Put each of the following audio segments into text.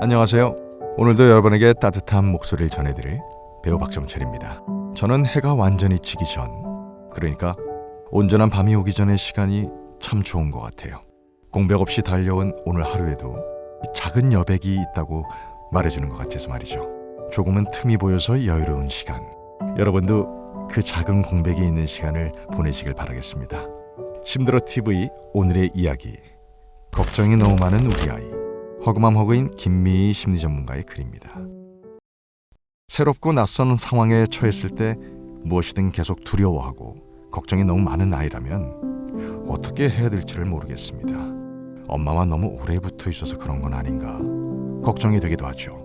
안녕하세요. 오늘도 여러분에게 따뜻한 목소리를 전해드릴 배우 박정철입니다. 저는 해가 완전히 지기 전, 그러니까 온전한 밤이 오기 전의 시간이 참 좋은 것 같아요. 공백 없이 달려온 오늘 하루에도 작은 여백이 있다고 말해주는 것 같아서 말이죠. 조금은 틈이 보여서 여유로운 시간. 여러분도 그 작은 공백이 있는 시간을 보내시길 바라겠습니다. 힘들어 TV 오늘의 이야기. 걱정이 너무 많은 우리 아이. 허그맘 허그인 김미희 심리 전문가의 글입니다. 새롭고 낯선 상황에 처했을 때 무엇이든 계속 두려워하고 걱정이 너무 많은 아이라면 어떻게 해야 될지를 모르겠습니다. 엄마와 너무 오래 붙어 있어서 그런 건 아닌가 걱정이 되기도 하죠.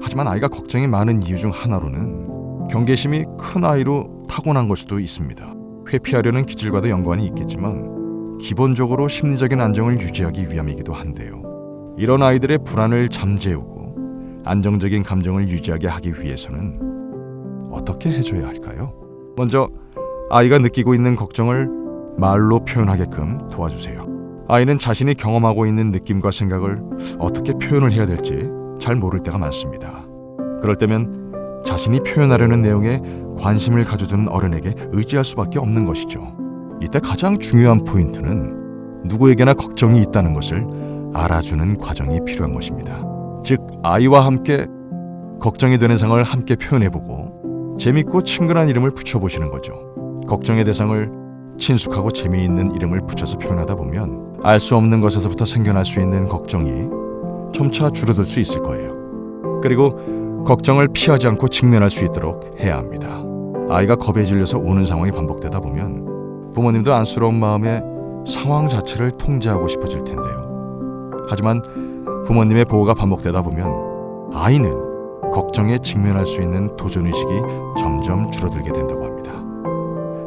하지만 아이가 걱정이 많은 이유 중 하나로는 경계심이 큰 아이로 타고난 걸 수도 있습니다. 회피하려는 기질과도 연관이 있겠지만 기본적으로 심리적인 안정을 유지하기 위함이기도 한데요. 이런 아이들의 불안을 잠재우고 안정적인 감정을 유지하게 하기 위해서는 어떻게 해줘야 할까요? 먼저 아이가 느끼고 있는 걱정을 말로 표현하게끔 도와주세요. 아이는 자신이 경험하고 있는 느낌과 생각을 어떻게 표현을 해야 될지 잘 모를 때가 많습니다. 그럴 때면 자신이 표현하려는 내용에 관심을 가져주는 어른에게 의지할 수밖에 없는 것이죠. 이때 가장 중요한 포인트는 누구에게나 걱정이 있다는 것을 알아주는 과정이 필요한 것입니다. 즉 아이와 함께 걱정이 되는 상황을 함께 표현해보고 재밌고 친근한 이름을 붙여보시는 거죠. 걱정의 대상을 친숙하고 재미있는 이름을 붙여서 표현하다 보면 알 수 없는 것에서부터 생겨날 수 있는 걱정이 점차 줄어들 수 있을 거예요. 그리고 걱정을 피하지 않고 직면할 수 있도록 해야 합니다. 아이가 겁에 질려서 우는 상황이 반복되다 보면 부모님도 안쓰러운 마음에 상황 자체를 통제하고 싶어질 텐데요. 하지만 부모님의 보호가 반복되다 보면 아이는 걱정에 직면할 수 있는 도전 의식이 점점 줄어들게 된다고 합니다.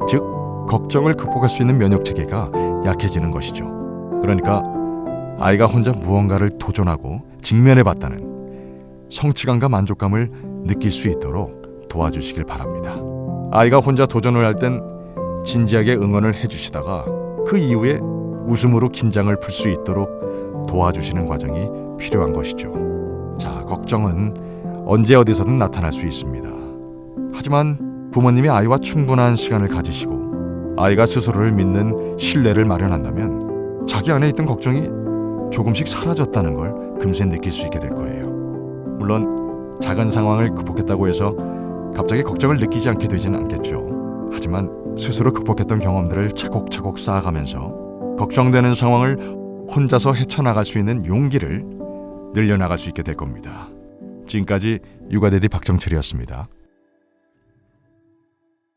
즉 걱정을 극복할 수 있는 면역 체계가 약해지는 것이죠. 그러니까 아이가 혼자 무언가를 도전하고 직면해 봤다는 성취감과 만족감을 느낄 수 있도록 도와주시길 바랍니다. 아이가 혼자 도전을 할 땐 진지하게 응원을 해주시다가 그 이후에 웃음으로 긴장을 풀 수 있도록 도와주시는 과정이 필요한 것이죠. 자, 걱정은 언제 어디서든 나타날 수 있습니다. 하지만 부모님이 아이와 충분한 시간을 가지시고 아이가 스스로를 믿는 신뢰를 마련한다면 자기 안에 있던 걱정이 조금씩 사라졌다는 걸 금세 느낄 수 있게 될 거예요. 물론 작은 상황을 극복했다고 해서 갑자기 걱정을 느끼지 않게 되지는 않겠죠. 하지만 스스로 극복했던 경험들을 차곡차곡 쌓아가면서 걱정되는 상황을 혼자서 헤쳐나갈 수 있는 용기를 늘려나갈 수 있게 될 겁니다. 지금까지 육아대디 박정철이었습니다.